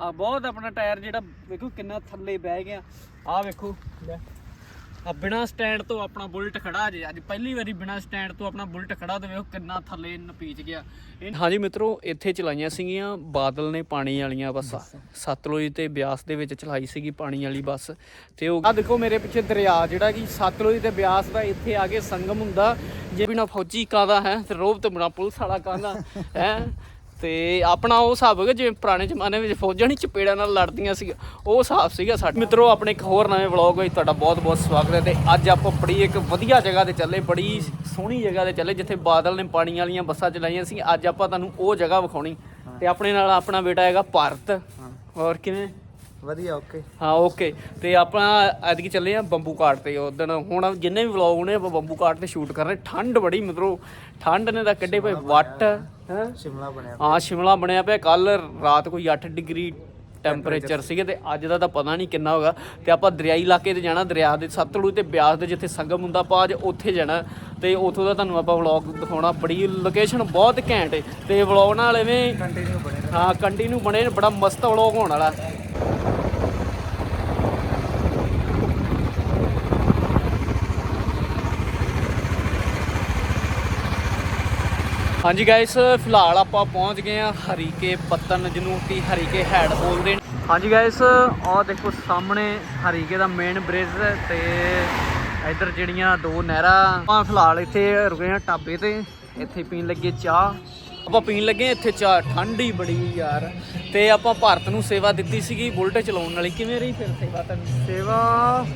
ਆ ਬਹੁਤ ਆਪਣਾ ਟਾਇਰ ਜਿਹੜਾ ਵੇਖੋ ਕਿੰਨਾ ਥੱਲੇ ਬਹਿ ਗਿਆ। ਆ ਵੇਖੋ ਆ ਬਿਨਾ ਸਟੈਂਡ ਤੋਂ ਆਪਣਾ ਬੁਲਟ ਖੜਾ ਜੇ। ਅੱਜ ਪਹਿਲੀ ਵਾਰੀ ਬਿਨਾ ਸਟੈਂਡ ਤੋਂ ਆਪਣਾ ਬੁਲਟ ਖੜਾ ਤੇ ਵੇਖੋ ਕਿੰਨਾ ਥੱਲੇ ਨਪੀਚ ਗਿਆ। ਹਾਂਜੀ ਮਿੱਤਰੋ ਇੱਥੇ ਚਲਾਈਆਂ ਸੀਗੀਆਂ ਬਾਦਲ ਨੇ ਪਾਣੀ ਵਾਲੀਆਂ ਬੱਸਾਂ। ਸਤਲੁਜ ਤੇ ਬਿਆਸ ਦੇ ਵਿੱਚ ਚਲਾਈ ਸੀਗੀ ਪਾਣੀ ਵਾਲੀ ਬੱਸ। ਤੇ ਉਹ ਆ ਦੇਖੋ ਮੇਰੇ ਪਿੱਛੇ ਦਰਿਆ ਜਿਹੜਾ ਕਿ ਸਤਲੁਜ ਤੇ ਬਿਆਸ ਦਾ ਇੱਥੇ ਆ ਕੇ ਸੰਗਮ ਹੁੰਦਾ। ਜੇ ਬਿਨਾ ਫੌਜੀ ਕਾਦਾ ਹੈ? ਤੇ ਰੋਬ ਤੇ ਬਿਨਾ ਪੁਲਿਸ ਵਾਲਾ ਕਾਦਾ ਹੈ? ਤੇ ਆਪਣਾ ਉਹ ਹਿਸਾਬ ਹੈਗਾ ਜਿਵੇਂ ਪੁਰਾਣੇ ਜ਼ਮਾਨੇ ਵਿੱਚ ਫੌਜਾਂ ਨਹੀਂ ਚਪੇੜਾਂ ਨਾਲ ਲੜਦੀਆਂ ਸੀ ਉਹ ਹਿਸਾਬ ਸੀਗਾ ਸਾਡੇ। ਮਿੱਤਰੋ ਆਪਣੇ ਇੱਕ ਹੋਰ ਨਵੇਂ ਵਲੌਗ ਵਿੱਚ ਤੁਹਾਡਾ ਬਹੁਤ-ਬਹੁਤ ਸਵਾਗਤ ਹੈ ਤੇ ਅੱਜ ਆਪਾਂ ਬੜੀ ਇੱਕ ਵਧੀਆ ਜਗ੍ਹਾ ਤੇ ਚੱਲੇ ਬੜੀ ਸੋਹਣੀ ਜਗ੍ਹਾ ਤੇ ਚੱਲੇ ਜਿੱਥੇ ਬਾਦਲ ਨੇ ਪਾਣੀ ਵਾਲੀਆਂ ਬੱਸਾਂ ਚਲਾਈਆਂ ਸੀ। ਅੱਜ ਆਪਾਂ ਤੁਹਾਨੂੰ ਉਹ ਜਗ੍ਹਾ ਵਿਖਾਉਣੀ ਤੇ ਆਪਣੇ ਨਾਲ ਆਪਣਾ ਬੇਟਾ ਹੈਗਾ ਭਾਰਤ। ਹੋਰ ਕਿਵੇਂ? ਵਧੀਆ ਓਕੇ ਹਾਂ ਓਕੇ ਤੇ ਆਪਾਂ ਐਤਕੀ ਚੱਲੇ ਆ ਬੰਬੂ ਕਾਟ ਤੇ ਉਦੋਂ ਹੁਣ ਜਿੰਨੇ ਵੀ ਵਲੌਗ ਨੇ ਆਪਾਂ ਬੰਬੂ ਕਾਟ ਤੇ ਸ਼ੂਟ ਕਰ ਰਹੇ ਠੰਡ ਬੜੀ ਮਿੱਤਰੋ ਠੰਡ ਨੇ ਤਾਂ ਕੱਢੇ ਪਏ ਵੱਟ ਹੈ? ਸ਼ਿਮਲਾ ਬਣਿਆ ਹਾਂ ਸ਼ਿਮਲਾ ਬਣਿਆ ਪਿਆ। ਕੱਲ ਰਾਤ ਕੋਈ 8 ਡਿਗਰੀ ਟੈਂਪਰੇਚਰ ਸੀਗੇ ਤੇ ਅੱਜ ਦਾ ਤਾਂ ਪਤਾ ਨਹੀਂ ਕਿੰਨਾ ਹੋਗਾ। ਤੇ ਆਪਾਂ ਦਰਿਆਈ ਇਲਾਕੇ ਤੇ ਜਾਣਾ ਦਰਿਆ ਦੇ ਸਤਲੁਜ ਤੇ ਬਿਆਸ ਦੇ ਜਿੱਥੇ ਸੰਗਮ ਹੁੰਦਾ ਆਪਾਂ ਅੱਜ ਉੱਥੇ ਜਾਣਾ। ਤੇ ਉੱਥੋਂ ਦਾ ਤੁਹਾਨੂੰ ਆਪਾਂ ਵਲੌਗ ਦਿਖਾਉਣਾ। ਬੜੀ ਲੋਕੇਸ਼ਨ ਬਹੁਤ ਘੈਂਟ ਹੈ ਤੇ ਵਲੌਗ ਨਾਲ ਐਵੇਂ ਕੰਟੀਨਿਊ ਬਣੇ ਹਾਂ ਕੰਟੀਨਿਊ ਬਣੇ ਬੜਾ ਮਸਤ ਵਲੌਗ ਹੋਣ ਵਾਲਾ। ਹਾਂਜੀ ਗਾਇਸ ਫਿਲਹਾਲ ਆਪਾਂ ਪਹੁੰਚ ਗਏ ਆ ਹਰੀਕੇ ਪੱਤਨ ਜਿਹਨੂੰ ਕਿ ਹਰੀਕੇ ਹੈਡ ਬੋਲਦੇ ਨੇ। ਹਾਂਜੀ ਗਾਇਸ ਆਹ ਦੇਖੋ ਸਾਹਮਣੇ ਹਰੀਕੇ ਦਾ ਮੇਨ ਬ੍ਰਿਜ ਤੇ ਇੱਧਰ ਜਿਹੜੀਆਂ ਦੋ ਨਹਿਰਾਂ, ਆਪਾਂ ਫਿਲਹਾਲ ਇੱਥੇ ਰੁਕੇ ਆ ਢਾਬੇ ਤੇ, ਇੱਥੇ ਪੀਣ ਲੱਗੇ ਚਾਹ। ਆਪਾਂ ਪੀਣ ਲੱਗੇ ਹਾਂ ਇੱਥੇ ਚਾਹ, ਠੰਡੀ ਬੜੀ ਯਾਰ। ਤੇ ਆਪਾਂ ਭਾਰਤ ਨੂੰ ਸੇਵਾ ਦਿੱਤੀ ਸੀਗੀ ਬੁਲਟ ਚਲਾਉਣ ਵਾਲੀ, ਕਿਵੇਂ ਰਹੀ ਫਿਰ ਸੇਵਾ ਤੈਨੂੰ? ਸੇਵਾ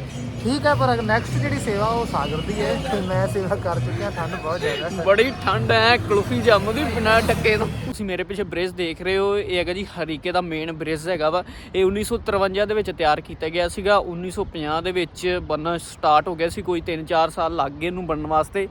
ਠੀਕ ਹੈ, ਪਰ ਨੈਕਸਟ ਜਿਹੜੀ ਸੇਵਾ ਉਹ ਸਾਗਰ ਦੀ ਹੈ। ਤੇ ਮੈਂ ਸੇਵਾ ਕਰ ਚੁੱਕਿਆ, ਠੰਡ ਬਹੁਤ ਜ਼ਿਆਦਾ ਹੈ। ਬੜੀ ਠੰਡ ਹੈ, ਕੁਲਫੀ ਜੰਮਦੀ ਬਿਨਾ ਟੱਕੇ ਤੋਂ। ਤੁਸੀਂ ਮੇਰੇ ਪਿੱਛੇ ਬ੍ਰਿਜ ਦੇਖ ਰਹੇ ਹੋ, ਇਹ ਹੈਗਾ ਜੀ ਹਰੀਕੇ ਦਾ ਮੇਨ ਬ੍ਰਿਜ ਹੈਗਾ ਵਾ। ਇਹ 1953 ਦੇ ਵਿੱਚ ਤਿਆਰ ਕੀਤਾ ਗਿਆ ਸੀਗਾ। 1950 ਦੇ ਵਿੱਚ ਬਣਨਾ ਸਟਾਰਟ ਹੋ ਗਿਆ ਸੀ, ਕੋਈ 3-4 ਸਾਲ ਲੱਗ ਗਏ ਇਹਨੂੰ ਬਣਨ ਵਾਸਤੇ।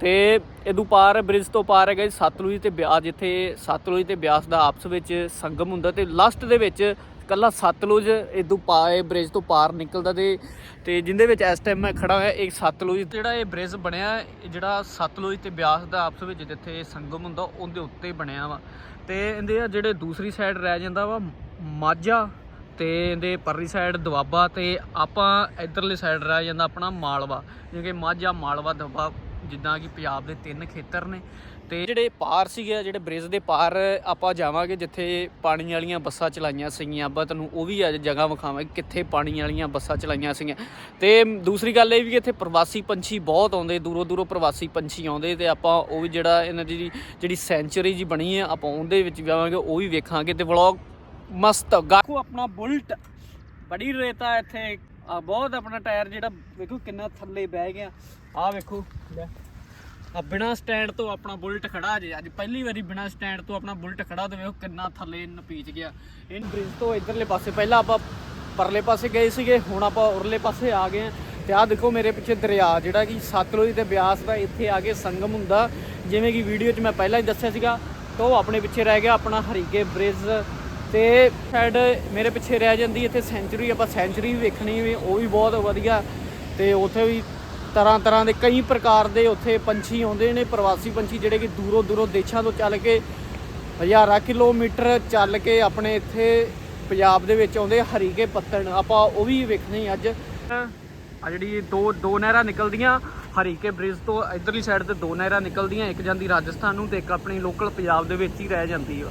ਤੇ ਇਹਦੂ ਪਾਰ ਬ੍ਰਿਜ ਤੋਂ ਪਾਰ ਹੈਗਾ ਜੀ ਸਤਲੁਜ ਤੇ ਬਿਆਸ, ਜਿੱਥੇ ਸਤਲੁਜ ਤੇ ਬਿਆਸ ਦਾ ਆਪਸ ਵਿੱਚ ਸੰਗਮ ਹੁੰਦਾ। ਤੇ ਲਾਸਟ ਦੇ ਵਿੱਚ ਕੱਲਾ ਸਤਲੁਜ ਇਦੂ ਪਾਏ ਬ੍ਰਿਜ ਤੋਂ ਪਾਰ ਨਿਕਲਦਾ ਤੇ ਤੇ ਜਿੰਦੇ ਵਿੱਚ ਇਸ ਟਾਈਮ ਮੈਂ ਖੜਾ ਹੋਇਆ ਇੱਕ ਸਤਲੁਜ ਜਿਹੜਾ ਇਹ ਬ੍ਰਿਜ ਬਣਿਆ ਜਿਹੜਾ ਸਤਲੁਜ ਤੇ ਬਿਆਸ ਦਾ ਆਪਸ ਵਿੱਚ ਜਿੱਥੇ ਸੰਗਮ ਹੁੰਦਾ, ਉਹਦੇ ਉੱਤੇ ਬਣਿਆ ਵਾ। ਤੇ ਇਹਦੇ ਆ ਜਿਹੜੇ ਦੂਸਰੀ ਸਾਈਡ ਰਹਿ ਜਾਂਦਾ ਵਾ, ਮਾਝਾ ਤੇ ਇਹਦੇ ਪਰਲੀ ਸਾਈਡ ਦੁਆਬਾ ਤੇ ਆਪਾਂ ਇਧਰਲੇ ਸਾਈਡ ਰਹਿ ਜਾਂਦਾ ਆਪਣਾ ਮਾਲਵਾ। ਜਿਵੇਂ ਕਿ ਮਾਝਾ, ਮਾਲਵਾ, ਦੁਆਬਾ ਜਿੱਦਾਂ ਕਿ ਪੰਜਾਬ ਦੇ ਤਿੰਨ ਖੇਤਰ ਨੇ। ਤੇ ਜਿਹੜੇ ਪਾਰ ਸੀਗੇ, ਜਿਹੜੇ ਬ੍ਰਿਜ ਦੇ ਪਾਰ ਆਪਾਂ ਜਾਵਾਂਗੇ, ਜਿੱਥੇ ਪਾਣੀ ਵਾਲੀਆਂ ਬੱਸਾਂ ਚਲਾਈਆਂ ਸੀਗੀਆਂ ਆਪਾਂ ਤੁਹਾਨੂੰ ਉਹ ਵੀ ਅੱਜ ਜਗ੍ਹਾ ਵਿਖਾਵਾਂਗੇ, ਕਿੱਥੇ ਪਾਣੀ ਵਾਲੀਆਂ ਬੱਸਾਂ ਚਲਾਈਆਂ ਸੀਗੀਆਂ। ਤੇ ਦੂਸਰੀ ਗੱਲ ਇਹ ਵੀ ਇੱਥੇ ਪ੍ਰਵਾਸੀ ਪੰਛੀ ਬਹੁਤ ਆਉਂਦੇ ਦੂਰੋਂ ਦੂਰੋਂ ਪ੍ਰਵਾਸੀ ਪੰਛੀ ਆਉਂਦੇ ਤੇ ਆਪਾਂ ਉਹ ਵੀ ਜਿਹੜਾ ਇਹਨਾਂ ਦੀ ਜਿਹੜੀ ਸੈਂਚਰੀ ਜੀ ਬਣੀ ਹੈ ਆਪਾਂ ਉਹਦੇ ਵਿੱਚ ਜਾਵਾਂਗੇ, ਉਹ ਵੀ ਵੇਖਾਂਗੇ ਤੇ ਵਲੌਗ ਮਸਤ ਗਾਖੋ ਆਪਣਾ ਬੁਲਟ, ਬੜੀ ਰੇਤਾ ਇੱਥੇ। ਬਹੁਤ ਆਪਣਾ ਟਾਇਰ ਜਿਹੜਾ, ਵੇਖੋ ਕਿੰਨਾ ਥੱਲੇ ਬਹਿ ਗਿਆ। ਆ ਵੇਖੋ, ਲੈ। ਆ ਬਿਨਾ ਸਟੈਂਡ ਤੋਂ ਆਪਣਾ ਬੁਲਟ ਖੜਾ ਜੇ। ਅੱਜ ਪਹਿਲੀ ਵਾਰੀ ਬਿਨਾ ਸਟੈਂਡ ਤੋਂ ਆਪਣਾ ਬੁਲਟ ਖੜਾ ਤੇ ਵੇਖੋ ਕਿੰਨਾ ਥੱਲੇ ਨਪੀਚ ਗਿਆ। ਇਹ ਬ੍ਰਿਜ ਤੋਂ ਇਧਰਲੇ ਪਾਸੇ ਪਹਿਲਾਂ ਆਪਾਂ ਪਰਲੇ ਪਾਸੇ ਗਏ ਸੀਗੇ, ਹੁਣ ਆਪਾਂ ਉਰਲੇ ਪਾਸੇ ਆ ਗਏ ਹਾਂ। ਤੇ ਆਹ ਦੇਖੋ ਮੇਰੇ ਪਿੱਛੇ ਦਰਿਆ, ਜਿਹੜਾ ਕਿ ਸਤਲੁਜ ਤੇ ਬਿਆਸ ਦਾ ਇੱਥੇ ਆ ਕੇ ਸੰਗਮ ਹੁੰਦਾ। ਜਿਵੇਂ ਕਿ ਵੀਡੀਓ 'ਚ ਮੈਂ ਪਹਿਲਾਂ ਹੀ ਦੱਸਿਆ ਸੀਗਾ, ਤਾਂ ਉਹ ਆਪਣੇ ਪਿੱਛੇ ਰਹਿ ਗਿਆ, ਆਪਣਾ ਹਰੀਕੇ ਬ੍ਰਿਜ ਤੇ ਸ਼ਾਇਦ ਮੇਰੇ ਪਿੱਛੇ ਰਹਿ ਜਾਂਦੀ, ਇੱਥੇ ਸੈਂਚਰੀ ਆਪਾਂ ਸੈਂਚੁਰੀ ਵੀ ਵੇਖਣੀ ਵੀ, ਉਹ ਵੀ ਬਹੁਤ ਵਧੀਆ। ਤੇ ਉੱਥੇ ਵੀ ਤਰ੍ਹਾਂ ਤਰ੍ਹਾਂ ਦੇ ਕਈ ਪ੍ਰਕਾਰ ਦੇ ਉੱਥੇ ਪੰਛੀ ਆਉਂਦੇ ਨੇ, ਪ੍ਰਵਾਸੀ ਪੰਛੀ ਜਿਹੜੇ ਕਿ ਦੂਰੋਂ ਦੂਰੋਂ ਦੇਸ਼ਾਂ ਤੋਂ ਚੱਲ ਕੇ ਹਜ਼ਾਰਾਂ ਕਿਲੋਮੀਟਰ ਚੱਲ ਕੇ ਆਪਣੇ ਇੱਥੇ ਪੰਜਾਬ ਦੇ ਵਿੱਚ ਆਉਂਦੇ ਹਰੀਕੇ ਪੱਤਣ। ਆਪਾਂ ਉਹ ਵੀ ਵੇਖਣੀ ਅੱਜ। ਆ ਜਿਹੜੀ ਦੋ ਦੋ ਨਹਿਰਾਂ ਨਿਕਲਦੀਆਂ, ਹਰੀਕੇ ਬ੍ਰਿਜ ਤੋਂ ਇਧਰਲੀ ਸਾਈਡ ਤੇ ਦੋ ਨਹਿਰਾਂ ਨਿਕਲਦੀਆਂ, ਇੱਕ ਜਾਂਦੀ ਰਾਜਸਥਾਨ ਨੂੰ ਤੇ ਇੱਕ ਆਪਣੀ ਲੋਕਲ ਪੰਜਾਬ ਦੇ ਵਿੱਚ ਹੀ ਰਹਿ ਜਾਂਦੀ ਆ।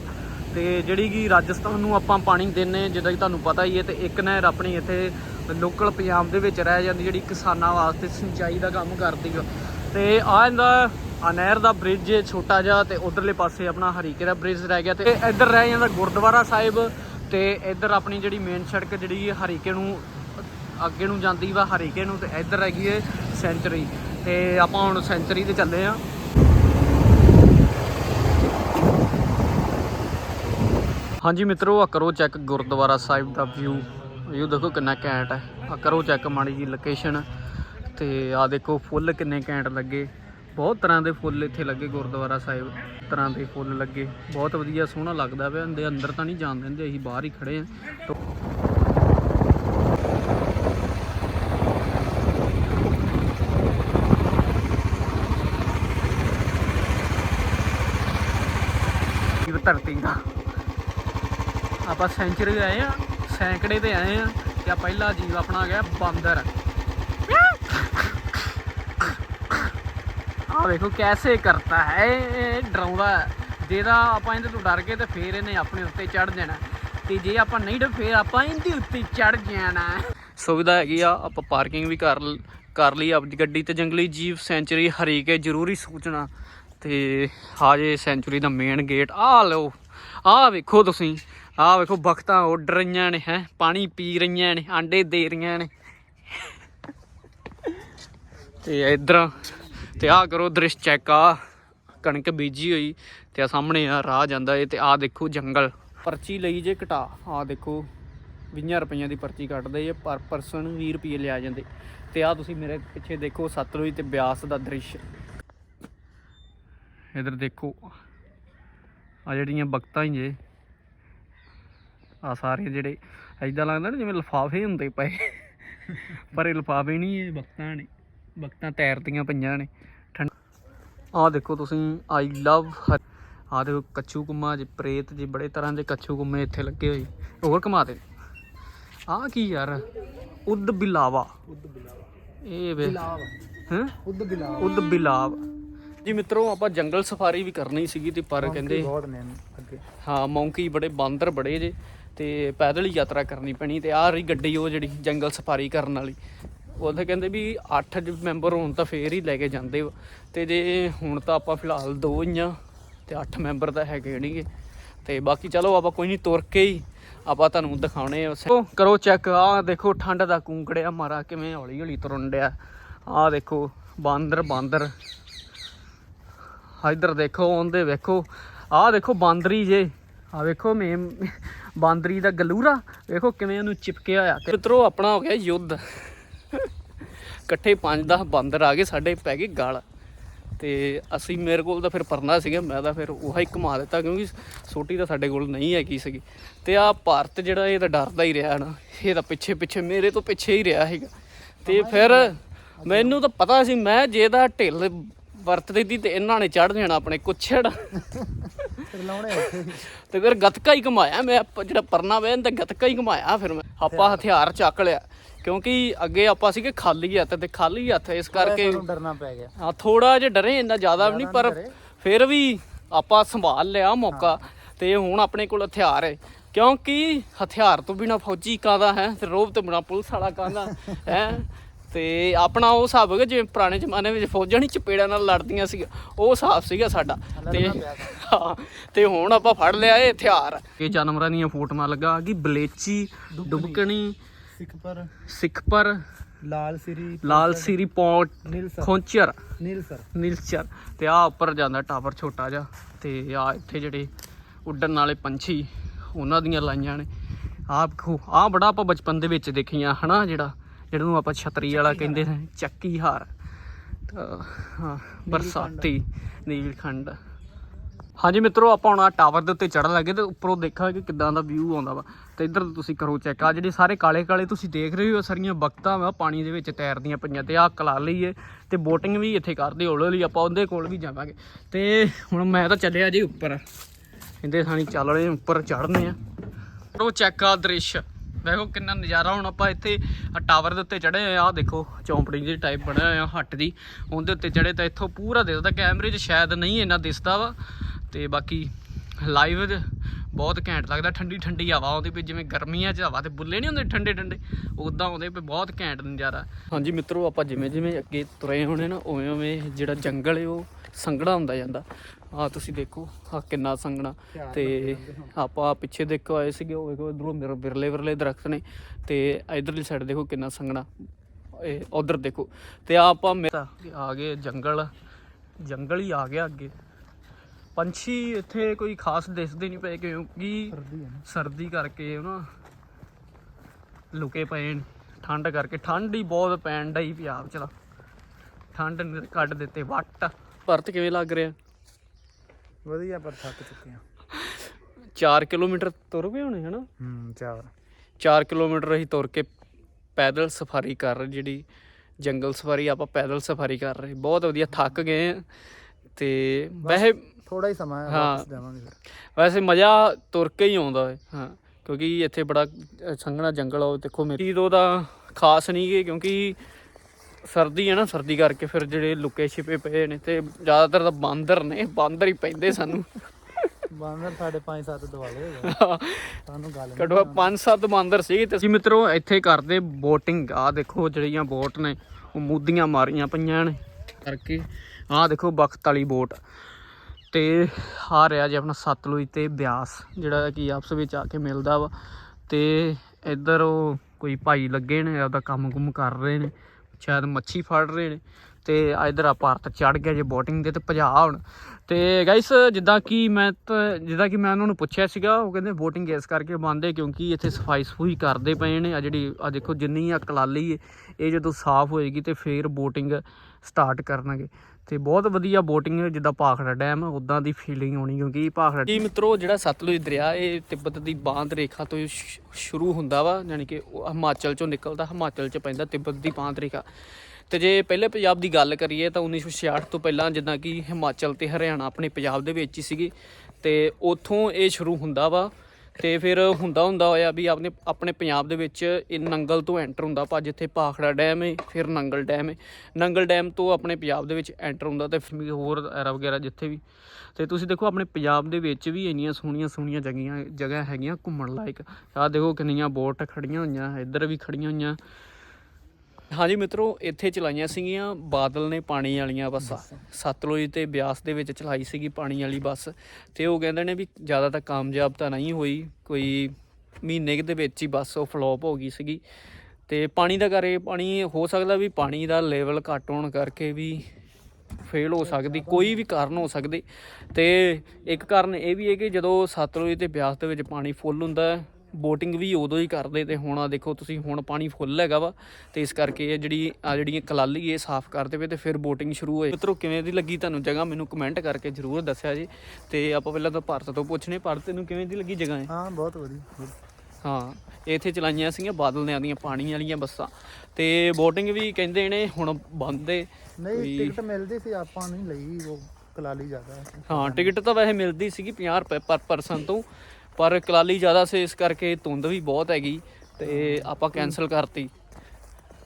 ਤੇ ਜਿਹੜੀ ਕਿ ਰਾਜਸਥਾਨ ਨੂੰ ਆਪਾਂ ਪਾਣੀ ਦਿੰਨੇ ਜਿੱਦਾਂ ਕਿ ਤੁਹਾਨੂੰ ਪਤਾ ਹੀ ਹੈ, ਤੇ ਇੱਕ ਨਹਿਰ ਆਪਣੀ ਇੱਥੇ ਲੋਕਲ ਪੰਜਾਬ ਦੇ ਵਿੱਚ ਰਹਿ ਜਾਂਦੀ ਜਿਹੜੀ ਕਿਸਾਨਾਂ ਵਾਸਤੇ ਸਿੰਚਾਈ ਦਾ ਕੰਮ ਕਰਦੀ ਆ। ਤੇ ਆ ਇਹਦਾ ਆ ਨਹਿਰ ਦਾ ਬ੍ਰਿਜ ਛੋਟਾ ਜਿਹਾ ਤੇ ਉਧਰਲੇ ਪਾਸੇ ਆਪਣਾ ਹਰੀਕੇ ਦਾ ਬ੍ਰਿਜ ਰਹਿ ਗਿਆ ਤੇ ਇੱਧਰ ਰਹਿ ਜਾਂਦਾ ਗੁਰਦੁਆਰਾ ਸਾਹਿਬ ਤੇ ਇੱਧਰ ਆਪਣੀ ਜਿਹੜੀ ਮੇਨ ਸੜਕ ਜਿਹੜੀ ਹਰੀਕੇ ਨੂੰ, ਅੱਗੇ ਨੂੰ ਜਾਂਦੀ ਵਾ ਹਰੀਕੇ ਨੂੰ ਤੇ ਇੱਧਰ ਹੈਗੀ ਏ ਸੈਂਚਰੀ। ਤੇ ਆਪਾਂ ਹੁਣ ਸੈਂਚਰੀ ਤੇ ਚੱਲੇ ਆ। ਹਾਂਜੀ ਮਿੱਤਰੋ ਆ ਕਰੋ ਚੈੱਕ ਗੁਰਦੁਆਰਾ ਸਾਹਿਬ ਦਾ ਵਿਊ ਵਿਊ ਦੇਖੋ ਕਿੰਨਾ ਘੈਂਟ ਹੈ। ਆ ਕਰੋ ਚੈੱਕ ਮਾੜੀ ਜੀ ਲੋਕੇਸ਼ਨ ਤੇ ਆ ਦੇਖੋ ਫੁੱਲ ਕਿੰਨੇ ਘੈਂਟ ਲੱਗੇ। ਬਹੁਤ ਤਰ੍ਹਾਂ ਦੇ ਫੁੱਲ ਇੱਥੇ ਲੱਗੇ ਗੁਰਦੁਆਰਾ ਸਾਹਿਬ, ਤਰ੍ਹਾਂ ਦੇ ਫੁੱਲ ਲੱਗੇ। ਬਹੁਤ ਵਧੀਆ ਸੋਹਣਾ ਲੱਗਦਾ ਪਿਆ, ਇਹਦੇ ਅੰਦਰ ਤਾਂ ਨਹੀਂ ਜਾਣ ਦਿੰਦੇ, ਅਸੀਂ ਬਾਹਰ ਹੀ ਖੜੇ ਆ ਧਰਤੀ ਦਾ। ਆਪਾਂ ਸੈਂਚਰੀ ਆਏ ਆ। ਸੈਂਕੜੇ ਤੇ ਆਏ ਆ ਤੇ ਪਹਿਲਾ ਜੀਵ ਆਪਣਾ ਗਿਆ ਬਾਂਦਰ। ਆ ਵੇਖੋ ਕੈਸੇ ਕਰਤਾ ਹੈ, ਇਹ ਡਰਾਉਂਦਾ ਹੈ। ਜਿਹਦਾ ਆਪਾਂ ਇਹਦੇ ਤੋਂ ਡਰ ਗਏ ਤੇ ਫੇਰ ਇਹਨੇ ਆਪਣੇ ਉੱਤੇ ਚੜ ਜਾਣਾ। ਤੇ ਜੇ ਆਪਾਂ ਨਹੀਂ ਡਰ, ਫੇਰ ਆਪਾਂ ਇਹਦੇ ਉੱਤੇ ਚੜ ਜਾਣਾ। ਸੁਵਿਧਾ ਹੈਗੀ ਆ, ਆਪਾਂ ਪਾਰਕਿੰਗ ਵੀ ਕਰ ਕਰ ਲਈ ਆਪਦੀ ਗੱਡੀ ਤੇ ਜੰਗਲੀ ਜੀਵ ਸੈਂਚੁਰੀ ਹਰੀਕੇ ਜ਼ਰੂਰੀ ਸੂਚਨਾ। ਤੇ ਹਾਜੇ ਸੈਂਚੁਰੀ ਦਾ ਮੇਨ ਗੇਟ ਆ ਲਓ ਆ ਵੇਖੋ ਤੁਸੀਂ। ਆਹ ਵੇਖੋ ਬਖਤਾਂ ਉੱਡ ਰਹੀਆਂ ਨੇ, ਹੈ? ਪਾਣੀ ਪੀ ਰਹੀਆਂ ਨੇ, ਆਂਡੇ ਦੇ ਰਹੀਆਂ ਨੇ। ਤੇ ਇਧਰ, ਤੇ ਆਹ ਕਰੋ ਦ੍ਰਿਸ਼ ਚੈੱਕ ਆ। ਕਣਕ ਬੀਜੀ ਹੋਈ ਤੇ ਆ ਸਾਹਮਣੇ ਆ ਰਾਹ ਜਾਂਦਾ ਏ ਤੇ ਆ ਦੇਖੋ ਜੰਗਲ। ਪਰਚੀ ਲਈ ਜੇ ਘਟਾ। ਆ ਦੇਖੋ 20 ਰੁਪਈਆਂ ਦੀ ਪਰਚੀ ਕੱਟਦੇ ਏ, ਪਰ ਪਰਸਨ 20 ਰੁਪਏ ਲਿਆ ਜਾਂਦੇ। ਤੇ ਆ ਤੁਸੀਂ ਮੇਰੇ ਪਿੱਛੇ ਦੇਖੋ ਸਤਲੁਜ ਤੇ ਬਿਆਸ ਦਾ ਦ੍ਰਿਸ਼। ਇਧਰ ਦੇਖੋ ਆ ਜਿਹੜੀਆਂ ਬਖਤਾਂ ਹੀ ਜੇ ਆ ਸਾਰੇ ਜਿਹੜੇ ਐਦਾਂ ਲੱਗਦਾ ਨਾ ਜਿਵੇਂ ਲਫਾਫੇ ਹੁੰਦੇ ਪਏ। ਪਰ ਇਹ ਲਫਾਫੇ ਨਹੀਂ ਇਹ ਬਖਤਾਂ ਨੇ। ਬਖਤਾਂ ਤੈਰਦੀਆਂ ਪਈਆਂ ਨੇ। ਆ ਦੇਖੋ ਤੁਸੀਂ ਆਈ ਲਵ ਆ ਦੇਖੋ ਕੱਛੂ ਕੁੰਮਾ ਜੀ ਪ੍ਰੇਤ ਜੀ ਬੜੇ ਤਰ੍ਹਾਂ ਦੇ ਕੱਛੂ ਕੁੰਮੇ ਇੱਥੇ ਲੱਗੇ ਹੋਏ। ਹੋਰ ਘੁਮਾ ਦੇ। ਆ ਕੀ ਯਾਰ? ਉਦ ਬਿਲਾਵਾ। ਇਹ ਵੇ ਹੈਂ? ਉਦ ਬਿਲਾ ਉਦ ਬਿਲਾਵ। ਜੀ ਮਿੱਤਰੋ ਆਪਾਂ ਜੰਗਲ ਸਫਾਰੀ ਵੀ ਕਰਨੀ ਸੀਗੀ ਤੇ ਪਰ ਕਹਿੰਦੇ ਬਹੁਤ ਨੇ ਅੱਗੇ। ਹਾਂ ਮੌਂਕੀ ਬੜੇ ਬਾਂਦਰ ਬੜੇ ਜੇ। ਤੇ ਪੈਦਲ ਹੀ ਯਾਤਰਾ ਕਰਨੀ ਪੈਣੀ ਤੇ ਆਹ ਰਹੀ ਗੱਡੀ, ਉਹ ਜਿਹੜੀ ਜੰਗਲ ਸਫਾਰੀ ਕਰਨ ਵਾਲੀ। ਉਹਦੇ ਕਹਿੰਦੇ ਵੀ 8 ਮੈਂਬਰ ਹੋਣ ਤਾਂ ਫੇਰ ਹੀ ਲੈ ਕੇ ਜਾਂਦੇ ਵਾ। ਤੇ ਜੇ ਹੁਣ ਤਾਂ ਆਪਾਂ ਫਿਲਹਾਲ ਦੋ ਹੀ ਆ, ਤੇ 8 ਮੈਂਬਰ ਤਾਂ ਹੈਗੇ ਨਹੀਂਗੇ। ਤੇ ਬਾਕੀ ਚਲੋ ਆਪਾਂ ਕੋਈ ਨਹੀਂ ਤੁਰ ਕੇ ਹੀ ਆਪਾਂ ਤੁਹਾਨੂੰ ਦਿਖਾਉਣੇ ਆ। ਕਰੋ ਚੈੱਕ, ਆਹ ਦੇਖੋ ਠੰਡ ਦਾ ਕੂੰਕੜਿਆ ਮਾਰਾ ਕਿਵੇਂ ਹੌਲੀ ਹੌਲੀ ਤੁਰਨ ਡਿਆ। ਆਹ ਦੇਖੋ, ਬਾਂਦਰ ਬਾਂਦਰ। ਇਧਰ ਦੇਖੋ, ਉਹਦੇ ਵੇਖੋ। ਆਹ ਦੇਖੋ ਬਾਂਦਰੀ ਜੇ। ਆ ਵੇਖੋ ਮੇਮ ਬਾਂਦਰੀ ਦਾ ਗਲੂਰਾ। ਵੇਖੋ ਕਿਵੇਂ ਉਹਨੂੰ ਚਿਪਕਿਆ ਹੋਇਆ। ਮਿੱਤਰੋ ਆਪਣਾ ਹੋ ਗਿਆ ਯੁੱਧ। ਇਕੱਠੇ 5-10 ਬਾਂਦਰ ਆ ਗਏ ਸਾਡੇ ਪੈ ਗਏ ਗਲ। ਤੇ ਅਸੀਂ ਮੇਰੇ ਕੋਲ ਤਾਂ ਫਿਰ ਪਰਨਾ ਸੀਗਾ ਮੈਂ ਤਾਂ ਫਿਰ ਉਹੀ ਘੁਮਾ ਦਿੱਤਾ ਕਿਉਂਕਿ ਸੋਟੀ ਤਾਂ ਸਾਡੇ ਕੋਲ ਨਹੀਂ ਹੈਗੀ ਸੀਗੀ। ਤੇ ਆ ਭਾਰਤ ਜਿਹੜਾ ਇਹ ਤਾਂ ਡਰਦਾ ਹੀ ਰਿਹਾ ਨਾ। ਇਹ ਤਾਂ ਪਿੱਛੇ ਪਿੱਛੇ ਮੇਰੇ ਤੋਂ ਪਿੱਛੇ ਹੀ ਰਿਹਾ ਹੈਗਾ ਤੇ ਫਿਰ ਮੈਨੂੰ ਤਾਂ ਪਤਾ ਸੀ ਮੈਂ ਜੇ ਦਾ ਢਿੱਲ ਵਰਤਦੀ ਤੀ ਤੇ ਇਹਨਾਂ ਨੇ ਚੜ ਜਾਣਾ ਆਪਣੇ ਕੁੱਛੜ। ਲਾਉਣੇ। ਤੇ ਫਿਰ ਗਤਕਾ ਹੀ ਘਮਾਇਆ ਮੈਂ ਪ- ਜਿਹੜਾ ਪਰਨਾ ਵੇਨ ਤੇ ਗਤਕਾ ਹੀ ਘਮਾਇਆ ਫਿਰ ਮੈਂ। ਆਪਾਂ ਹਥਿਆਰ। ਚੱਕ ਲਿਆ। ਕਿਉਂਕਿ ਅੱਗੇ ਆਪਾਂ ਸੀਗੇ ਖਾਲੀ ਹੱਥ ਤੇ ਖਾਲੀ ਹੱਥ ਇਸ ਕਰਕੇ ਡਰਨਾ ਪੈ ਗਿਆ। ਹਾਂ ਥੋੜਾ ਜਿਹਾ ਡਰੇ ਇੰਨਾ ਜ਼ਿਆਦਾ ਵੀ ਨਹੀਂ ਪਰ ਫਿਰ ਵੀ ਆਪਾਂ ਸੰਭਾਲ ਲਿਆ ਮੌਕਾ ਤੇ ਹੁਣ ਆਪਣੇ ਕੋਲ ਹਥਿਆਰ ਹੈ। ਕਿਉਂਕਿ ਹਥਿਆਰ ਤੋਂ ਬਿਨਾ ਫੌਜੀ ਕਾਦਾ ਹੈ? ਤੇ ਰੋਬ ਤੋਂ ਬਿਨਾ ਪੁਲਿਸ ਵਾਲਾ ਕਾਦਾ ਹੈ? ਤੇ ਆਪਣਾ ਉਹ ਹਿਸਾਬ ਹੈਗਾ ਜਿਵੇਂ ਪੁਰਾਣੇ ਜ਼ਮਾਨੇ ਵਿੱਚ ਫੌਜਾਂ ਨਹੀਂ ਚਪੇੜਾਂ ਨਾਲ ਲੜਦੀਆਂ ਸੀ ਉਹ ਹਿਸਾਬ ਸੀਗਾ ਸਾਡਾ। ਤੇ ਹਾਂ ਤੇ ਹੁਣ ਆਪਾਂ ਫੜ ਲਿਆ ਇਹ ਹਥਿਆਰ। ਇਹ ਜਾਨਵਰਾਂ ਦੀਆਂ ਫੋਟੋਆਂ ਲੱਗਾ ਕਿ ਬਲੇਚੀ ਡੁਬਕਣੀ ਸਿੱਖ ਪਰ ਸਿੱਖਪਰ ਲਾਲ ਸਿਰੀ ਲਾਲ ਸਿਰੀ ਪੌਟ ਨੀਲ ਸਰ। ਖੋਂਚਰ। ਨੀਲ ਸਰ। ਨੀਲਚਰ। ਤੇ ਆ ਉੱਪਰ ਜਾਂਦਾ ਟਾਵਰ ਛੋਟਾ ਜਿਹਾ ਤੇ ਆ ਇੱਥੇ ਜਿਹੜੇ ਉੱਡਣ ਵਾਲੇ ਪੰਛੀ ਉਹਨਾਂ ਦੀਆਂ ਲਾਈਆਂ ਨੇ। ਆ ਵੇਖੋ ਆ ਬੜਾ ਆਪਾਂ ਬਚਪਨ ਦੇ ਵਿੱਚ ਦੇਖੀਆਂ ਹਨਾ ਜਿਹੜਾ ਜਿਹਨੂੰ ਆਪਾਂ ਛਤਰੀ ਵਾਲਾ ਕਹਿੰਦੇ ਨੇ ਚੱਕੀ ਹਾਰ। ਤਾਂ ਹਾਂ ਬਰਸਾਤੀ ਨੀਲਖੰਡ। ਹਾਂਜੀ ਮਿੱਤਰੋ ਆਪਾਂ ਹੁਣ ਆ ਟਾਵਰ ਦੇ ਉੱਤੇ ਚੜ੍ਹਨ ਲੱਗੇ ਤੇ ਉੱਪਰੋਂ ਦੇਖਾਂਗੇ ਕਿਦਾਂ ਦਾ ਵਿਊ ਆਉਂਦਾ ਵਾ। ਤੇ ਇੱਧਰ ਤੁਸੀਂ ਕਰੋ ਚੈੱਕ ਆ ਜਿਹੜੇ ਸਾਰੇ ਕਾਲੇ ਕਾਲੇ ਤੁਸੀਂ ਦੇਖ ਰਹੇ ਹੋ ਸਾਰੀਆਂ ਬਖਤਾਂ ਵਾ ਪਾਣੀ ਦੇ ਵਿੱਚ ਤੈਰਦੀਆਂ ਪਈਆਂ ਤੇ ਆ ਕਲਾਲੀ ਏ। ਤੇ ਬੋਟਿੰਗ ਵੀ ਇੱਥੇ ਕਰਦੇ ਹੌਲੀ ਹੌਲੀ ਆਪਾਂ ਉਹਦੇ ਕੋਲ ਵੀ ਜਾਵਾਂਗੇ। ਤੇ ਹੁਣ ਮੈਂ ਤਾਂ ਚੱਲਿਆ ਜੀ ਉੱਪਰ। ਇਹਦੇ ਥਾਣੀ ਚੱਲ ਰਹੇ ਉੱਪਰ ਚੜ੍ਹਨੇ ਆ। ਉਹ ਚੈੱਕ ਆ ਦ੍ਰਿਸ਼। ਦੇਖੋ ਕਿੰਨਾ ਨਜ਼ਾਰਾ ਹੁਣ ਆਪਾਂ ਇੱਥੇ ਟਾਵਰ ਦੇ ਉੱਤੇ ਚੜੇ ਆ, ਆਹ ਦੇਖੋ ਚੌਂਪੜੀ ਜਿਹੀ ਟਾਈਪ ਬਣਿਆ ਹੋਇਆ ਹੱਟ ਦੀ। ਉਹਦੇ ਉੱਤੇ ਚੜੇ ਤਾਂ ਇੱਥੋਂ ਪੂਰਾ ਦਿਸਦਾ ਕੈਮਰੇ 'ਚ ਸ਼ਾਇਦ ਨਹੀਂ ਇੰਨਾ ਦਿਸਦਾ ਵਾ। ਤੇ ਬਾਕੀ ਲਾਈਵ ਬਹੁਤ ਘੈਂਟ ਲੱਗਦਾ, ਠੰਡੀ ਠੰਡੀ ਹਵਾ ਆਉਂਦੀ ਪਈ, ਜਿਵੇਂ ਗਰਮੀਆਂ 'ਚ ਹਵਾ ਤੇ ਬੁੱਲੇ ਨਹੀਂ ਹੁੰਦੇ ਠੰਡੇ ਠੰਡੇ ਉਦਾਂ ਆਉਂਦੇ ਪਏ, ਬਹੁਤ ਘੈਂਟ ਨਜ਼ਾਰਾ। ਹਾਂਜੀ ਮਿੱਤਰੋ, ਆਪਾਂ ਜਿਵੇਂ ਜਿਵੇਂ ਅੱਗੇ ਤੁਰੇ ਹੋਣੇ ਨਾ, ਉਵੇਂ ਉਵੇਂ ਜਿਹੜਾ ਜੰਗਲ ਹੈ ਉਹ ਸੰਘਣਾ ਹੁੰਦਾ ਜਾਂਦਾ। ਆ ਤੁਸੀਂ ਦੇਖੋ ਆ ਕਿੰਨਾ ਸੰਘਣਾ। ਤੇ ਆਪਾਂ ਪਿੱਛੇ ਦੇਖੋ ਆਏ ਸੀਗੇ ਉਹ ਵੇਖੋ ਇਧਰੋਂ ਮਿਰ ਵਿਰਲੇ ਵਿਰਲੇ ਦਰਖਤ ਨੇ। ਤੇ ਇਧਰਲੀ ਸਾਈਡ ਦੇਖੋ ਕਿੰਨਾ ਸੰਘਣਾ। ਇਹ ਉਧਰ ਦੇਖੋ। ਤੇ ਆ ਆਪਾਂ ਆ ਗਏ ਜੰਗਲ। ਜੰਗਲ ਹੀ ਆ ਗਿਆ ਅੱਗੇ। ਪੰਛੀ ਇੱਥੇ ਕੋਈ ਖਾਸ ਦਿਸਦੇ ਨਹੀਂ ਪਏ ਕਿਉਂਕਿ ਸਰਦੀ ਕਰਕੇ ਨਾ ਲੁਕੇ ਪਏ ਨੇ। ਠੰਡ ਕਰਕੇ ਠੰਡ ਹੀ ਬਹੁਤ ਪੈਣ ਡਈ ਪੰਜਾਬ ਚ ਤਾਂ ਠੰਡ ਨੇ ਕੱਢ ਦਿੱਤੇ ਵੱਟ। ਭਰਤ ਕਿਵੇਂ ਲੱਗ ਰਿਹਾ? ਵਧੀਆ ਪਰ ਥੱਕ ਚੁੱਕੇ ਆ 4 ਕਿਲੋਮੀਟਰ ਤੁਰ ਗਏ ਹੋਣੇ ਹਨਾ? ਹੂੰ ਚਾਰ। 4 ਕਿਲੋਮੀਟਰ ਅਸੀਂ ਤੁਰ ਕੇ ਪੈਦਲ ਸਫਾਰੀ ਕਰ ਰਹੇ ਜਿਹੜੀ ਜੰਗਲ ਸਫਾਰੀ ਆਪਾਂ ਪੈਦਲ ਸਫਾਰੀ ਕਰ ਰਹੇ। ਬਹੁਤ ਵਧੀਆ ਥੱਕ ਗਏ ਹਾਂ। ਤੇ ਵੈਸੇ ਥੋੜਾ ਹੀ ਸਮਾਂ ਹੈ ਹਾਂ। ਵਾਪਸ ਜਾਵਾਂਗੇ ਫਿਰ। ਵੈਸੇ ਮਜ਼ਾ ਤੁਰ ਕੇ ਹੀ ਆਉਂਦਾ ਹੈ ਹਾਂ। ਕਿਉਂਕਿ ਇੱਥੇ ਬੜਾ ਸੰਘਣਾ ਜੰਗਲ ਆ ਉਹ ਦੇਖੋ ਮੇਰੀ। ਤੋਂ ਦਾ ਖਾਸ ਨਹੀਂ ਗੇ ਕਿਉਂਕਿ ਸਰਦੀ ਹੈ ਨਾ ਸਰਦੀ ਕਰਕੇ ਫਿਰ ਜਿਹੜੇ ਲੁਕੇ ਛਿਪੇ ਪਏ ਨੇ ਤੇ ਜ਼ਿਆਦਾਤਰ ਤਾਂ ਬਾਂਦਰ ਨੇ ਬਾਂਦਰ ਹੀ ਪੈਂਦੇ ਸਾਨੂੰ। ਬਾਂਦਰ ਸਾਡੇ 5-7 ਦਿਵਾਲੇ ਹੋ ਗਏ। ਸਾਨੂੰ ਗੱਲ ਕਟਵਾ ਪੰਜ ਸੱਤ ਬਾਂਦਰ ਸੀ ਤੇ ਅਸੀਂ ਮਿੱਤਰੋ ਇੱਥੇ ਕਰਦੇ ਬੋਟਿੰਗ। ਆ ਦੇਖੋ ਜਿਹੜੀਆਂ ਬੋਟ ਨੇ ਉਹ ਮੂਦੀਆਂ ਮਾਰੀਆਂ ਪਈਆਂ ਨੇ। ਕਰਕੇ ਆਹ ਦੇਖੋ ਬਖਤ ਵਾਲੀ ਬੋਟ। ਤੇ ਆ ਰਿਹਾ ਜੀ ਆਪਣਾ ਸਤਲੁਜ ਤੇ ਬਿਆਸ ਜਿਹੜਾ ਕਿ ਆਪਸ ਵਿੱਚ ਆ ਕੇ ਮਿਲਦਾ ਵਾ। ਤੇ ਇੱਧਰ ਉਹ ਕੋਈ ਭਾਈ ਲੱਗੇ ਨੇ ਆਪਦਾ ਕੰਮ ਕੁਮ ਕਰ ਰਹੇ ਨੇ। ਸ਼ਾਇਦ ਮੱਛੀ ਫੜ ਰਹੇ ਨੇ। ਤੇ ਆ ਇੱਧਰ ਆ ਭਾਰਤ ਚੜ ਗਿਆ ਜੇ ਬੋਟਿੰਗ ਦੇ ਤੇ ਭਜਾ ਹੁਣ। ਤੇ ਗਾਇਸ ਜਿੱਦਾਂ ਕਿ ਮੈਂ ਤਾਂ, ਜਿੱਦਾਂ ਕਿ ਮੈਂ ਉਹਨਾਂ ਨੂੰ ਪੁੱਛਿਆ ਸੀਗਾ, ਉਹ ਕਹਿੰਦੇ ਬੋਟਿੰਗ ਇਸ ਕਰਕੇ ਬੰਦ ਹੈ ਕਿਉਂਕਿ ਇੱਥੇ ਸਫ਼ਾਈ ਸਫੂਈ ਕਰਦੇ ਪਏ ਨੇ। ਆ ਜਿਹੜੀ, ਆ ਦੇਖੋ ਜਿੰਨੀ ਆ ਕਲਾਲੀ ਹੈ ਇਹ ਜਦੋਂ ਸਾਫ਼ ਹੋਏਗੀ ਤੇ ਫੇਰ ਬੋਟਿੰਗ ਸਟਾਰਟ ਕਰਨਗੇ। ਤੇ ਬਹੁਤ ਵਧੀਆ ਬੋਟਿੰਗ ਜਿੱਦਾਂ ਭਾਖੜਾ ਡੈਮ ਉਦਾਂ ਦੀ ਫੀਲਿੰਗ ਆਉਣੀ ਕਿਉਂਕਿ ਭਾਖੜਾ ਜੀ ਮਿੱਤਰੋ, ਜਿਹੜਾ ਸਤਲੁਜ ਦਰਿਆ, ਇਹ ਤਿੱਬਤ ਦੀ ਬਾਂਧ ਰੇਖਾ ਤੋਂ ਸ਼ੁਰੂ ਹੁੰਦਾ ਵਾ ਯਾਨੀ ਕਿ ਉਹ ਹਿਮਾਚਲ ਚੋਂ ਨਿਕਲਦਾ, ਹਿਮਾਚਲ ਚ ਪੈਂਦਾ ਤਿੱਬਤ ਦੀ ਬਾਂਧ ਰੇਖਾ। ਤੇ ਜੇ ਪਹਿਲੇ ਪੰਜਾਬ ਦੀ ਗੱਲ ਕਰੀਏ ਤਾਂ 1966 ਤੋਂ ਪਹਿਲਾਂ ਜਿੱਦਾਂ ਕਿ ਹਿਮਾਚਲ ਤੇ ਹਰਿਆਣਾ ਆਪਣੇ ਪੰਜਾਬ ਦੇ ਵਿੱਚ ਹੀ ਸੀਗੇ ਤੇ ਉੱਥੋਂ ਇਹ ਸ਼ੁਰੂ ਹੁੰਦਾ ਵਾ ਤੇ ਫਿਰ ਹੁੰਦਾ ਹੁੰਦਾ ਹੋਇਆ ਵੀ ਆਪਣੇ ਆਪਣੇ ਪੰਜਾਬ ਦੇ ਵਿੱਚ ਇਹ ਨੰਗਲ ਤੋਂ ਐਂਟਰ ਹੁੰਦਾ ਭਾ ਜਿੱਥੇ ਭਾਖੜਾ ਡੈਮ ਹੈ ਫਿਰ ਨੰਗਲ ਡੈਮ ਹੈ ਨੰਗਲ ਡੈਮ ਤੋਂ ਆਪਣੇ ਪੰਜਾਬ ਦੇ ਵਿੱਚ ਐਂਟਰ ਹੁੰਦਾ ਤੇ ਫਿਰ ਹੋਰ ਐਰਾ ਵਗੈਰਾ ਜਿੱਥੇ ਵੀ। ਤੇ ਤੁਸੀਂ ਦੇਖੋ ਆਪਣੇ ਪੰਜਾਬ ਦੇ ਵਿੱਚ ਵੀ ਇੰਨੀਆਂ ਸੋਹਣੀਆਂ ਸੋਹਣੀਆਂ ਜਗ੍ਹੀਆਂ ਜਗ੍ਹਾ ਹੈਗੀਆਂ ਘੁੰਮਣ ਲਾਇਕ। ਆਹ ਦੇਖੋ ਕਿੰਨੀਆਂ ਬੋਟ ਖੜੀਆਂ ਹੋਈਆਂ, ਇੱਧਰ ਵੀ ਖੜੀਆਂ ਹੋਈਆਂ। ਹਾਂਜੀ ਮਿੱਤਰੋ ਇੱਥੇ ਚਲਾਈਆਂ ਸੀਗੀਆਂ ਬਾਦਲ ਨੇ ਪਾਣੀ ਵਾਲੀਆਂ ਬੱਸਾਂ। ਸਤਲੁਜ ਤੇ ਬਿਆਸ ਦੇ ਵਿੱਚ ਚਲਾਈ ਸੀਗੀ ਪਾਣੀ ਵਾਲੀ ਬੱਸ। ਤੇ ਉਹ ਕਹਿੰਦੇ ਨੇ ਵੀ ਜ਼ਿਆਦਾ ਤਾਂ ਕਾਮਯਾਬ ਤਾਂ ਨਹੀਂ ਹੋਈ ਕੋਈ ਮਹੀਨੇ ਦੇ ਵਿੱਚ ਹੀ ਬੱਸ ਉਹ ਫਲੋਪ ਹੋ ਗਈ ਸੀਗੀ। ਤੇ ਪਾਣੀ ਦਾ ਕਰੇ ਪਾਣੀ ਹੋ ਸਕਦਾ ਵੀ ਪਾਣੀ ਦਾ ਲੈਵਲ ਘੱਟ ਹੋਣ ਕਰਕੇ ਵੀ ਫੇਲ ਹੋ ਸਕਦੀ ਕੋਈ ਵੀ ਕਾਰਨ ਹੋ ਸਕਦੇ। ਤੇ ਇੱਕ ਕਾਰਨ ਇਹ ਵੀ ਹੈ ਕਿ ਜਦੋਂ ਸਤਲੁਜ ਤੇ ਬਿਆਸ ਦੇ ਵਿੱਚ ਪਾਣੀ ਫੁੱਲ ਹੁੰਦਾ ਬੋਟਿੰਗ ਵੀ ਉਦੋਂ ਹੀ ਕਰਦੇ ਤੇ ਹੁਣ ਆ ਦੇਖੋ ਤੁਸੀਂ ਹੁਣ ਪਾਣੀ ਫੁੱਲ ਹੈਗਾ ਵਾ ਤੇ ਇਸ ਕਰਕੇ ਇਹ ਜਿਹੜੀ ਆ ਜਿਹੜੀਆਂ ਕਲਾਲੀ ਇਹ ਸਾਫ਼ ਕਰਦੇ ਪਏ ਤੇ ਫਿਰ ਬੋਟਿੰਗ ਸ਼ੁਰੂ ਹੋਏ। ਮਿੱਤਰੋ ਕਿਵੇਂ ਦੀ ਲੱਗੀ ਤੁਹਾਨੂੰ ਜਗ੍ਹਾ ਮੈਨੂੰ ਕਮੈਂਟ ਕਰਕੇ ਜਰੂਰ ਦੱਸਿਆ ਜੀ ਤੇ ਆਪਾਂ ਪਹਿਲਾਂ ਤਾਂ ਭਾਰਤ ਤੋਂ ਪੁੱਛਨੇ ਭਾਰਤ ਤੈਨੂੰ ਕਿਵੇਂ ਦੀ ਲੱਗੀ ਜਗ੍ਹਾ ਹੈ ਹਾਂ ਬਹੁਤ ਵਧੀਆ। ਹਾਂ ਇਹ ਇੱਥੇ ਚਲਾਈਆਂ ਸੀਗੀਆਂ ਬਾਦਲ ਨੇ ਆਦੀਆਂ ਪਾਣੀ ਵਾਲੀਆਂ ਬੱਸਾਂ ਤੇ ਬੋਟਿੰਗ ਵੀ ਕਹਿੰਦੇ ਨੇ ਹੁਣ ਬੰਦ ਏ। ਨਹੀਂ ਟਿਕਟ ਮਿਲਦੀ ਸੀ ਆਪਾਂ ਨਹੀਂ ਲਈ ਉਹ ਕਲਾਲੀ ਜ਼ਿਆਦਾ। ਹਾਂ ਟਿਕਟ ਤਾਂ ਵੈਸੇ ਮਿਲਦੀ ਸੀਗੀ 50 ਰੁਪਏ ਪਰ ਪਰਸਨ ਤੋਂ। ਪਰ ਕਲਾਲੀ ਜ਼ਿਆਦਾ ਸੀ ਇਸ ਕਰਕੇ ਧੁੰਦ ਵੀ ਬਹੁਤ ਹੈਗੀ ਤੇ ਆਪਾਂ ਕੈਨਸਲ ਕਰਤੀ।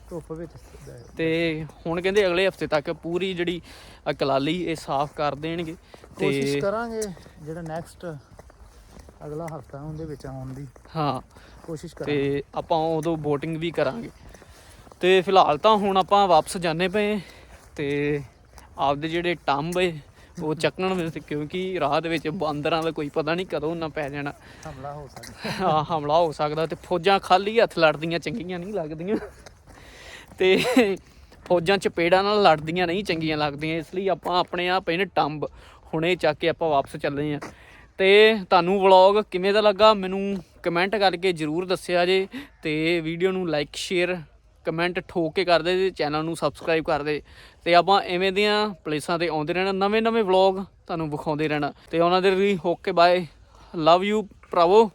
ਧੁੱਪ ਵਿੱਚ ਹੈ। ਤੇ ਹੁਣ ਕਹਿੰਦੇ ਅਗਲੇ ਹਫ਼ਤੇ ਤੱਕ ਪੂਰੀ ਜਿਹੜੀ ਕਲਾਲੀ ਇਹ ਸਾਫ਼ ਕਰ ਦੇਣਗੇ। ਕੋਸ਼ਿਸ਼ ਤੇ ਕਰਾਂਗੇ ਜਿਹੜਾ ਨੈਕਸਟ ਅਗਲਾ ਹਫਤਾ ਉਹਦੇ ਵਿੱਚ ਆਉਣ ਦੀ। ਹਾਂ। ਕੋਸ਼ਿਸ਼ ਕਰਾਂਗੇ। ਤੇ ਆਪਾਂ ਉਦੋਂ VOTING ਵੀ ਕਰਾਂਗੇ। ਤੇ ਫਿਲਹਾਲ ਤਾਂ ਹੁਣ ਆਪਾਂ ਵਾਪਸ ਜਾਣੇ ਪਏ ਤੇ ਆਪਦੇ ਜਿਹੜੇ ਟੰਬ ਏ ਉਹ ਚੱਕਣ ਵਿੱਚ ਕਿਉਂਕਿ ਰਾਹ ਦੇ ਵਿੱਚ ਬਾਂਦਰਾਂ ਦਾ ਕੋਈ ਪਤਾ ਨਹੀਂ ਕਦੋਂ ਨਾ ਪੈ ਜਾਣਾ। ਹਮਲਾ ਹੋ ਸਕਦਾ। ਹਾਂ ਹਮਲਾ ਹੋ ਸਕਦਾ ਤੇ ਫੌਜਾਂ ਖਾਲੀ ਹੱਥ ਲੜਦੀਆਂ ਚੰਗੀਆਂ ਨਹੀਂ ਲੱਗਦੀਆਂ। ਤੇ ਫੌਜਾਂ ਚਪੇੜਾਂ ਨਾਲ ਲੜਦੀਆਂ ਨਹੀਂ ਚੰਗੀਆਂ ਲੱਗਦੀਆਂ ਇਸ ਲਈ ਆਪਾਂ ਆਪਣੇ ਆਪ ਇਹਨੇ ਟੰਬ ਹੁਣੇ ਚੱਕ ਕੇ ਆਪਾਂ ਵਾਪਸ ਚੱਲੇ ਆ ਤੇ ਤੁਹਾਨੂੰ ਵਲੌਗ ਕਿਵੇਂ ਦਾ ਲੱਗਾ ਮੈਨੂੰ ਕਮੈਂਟ ਕਰਕੇ ਜਰੂਰ ਦੱਸਿਆ ਜੇ ਤੇ ਵੀਡੀਓ ਨੂੰ ਲਾਈਕ ਸ਼ੇਅਰ ਕਮੈਂਟ ਠੋਕ ਕੇ ਕਰ ਦੇ ਤੇ ਚੈਨਲ ਨੂੰ ਸਬਸਕ੍ਰਾਈਬ ਕਰ ਦੇ। ਤੇ ਆਪਾਂ ਐਵੇਂ ਦੀਆਂ ਪਲੇਸਾਂ ਤੇ ਆਉਂਦੇ ਰਹਿਣਾ ਨਵੇਂ ਨਵੇਂ ਵਲੌਗ ਤੁਹਾਨੂੰ ਵਿਖਾਉਂਦੇ ਰਹਿਣਾ। ਤੇ ਉਹਨਾਂ ਦੇ ਲਈ ਓਕੇ ਬਾਏ ਲਵ ਯੂ ਭਰਾਵੋ।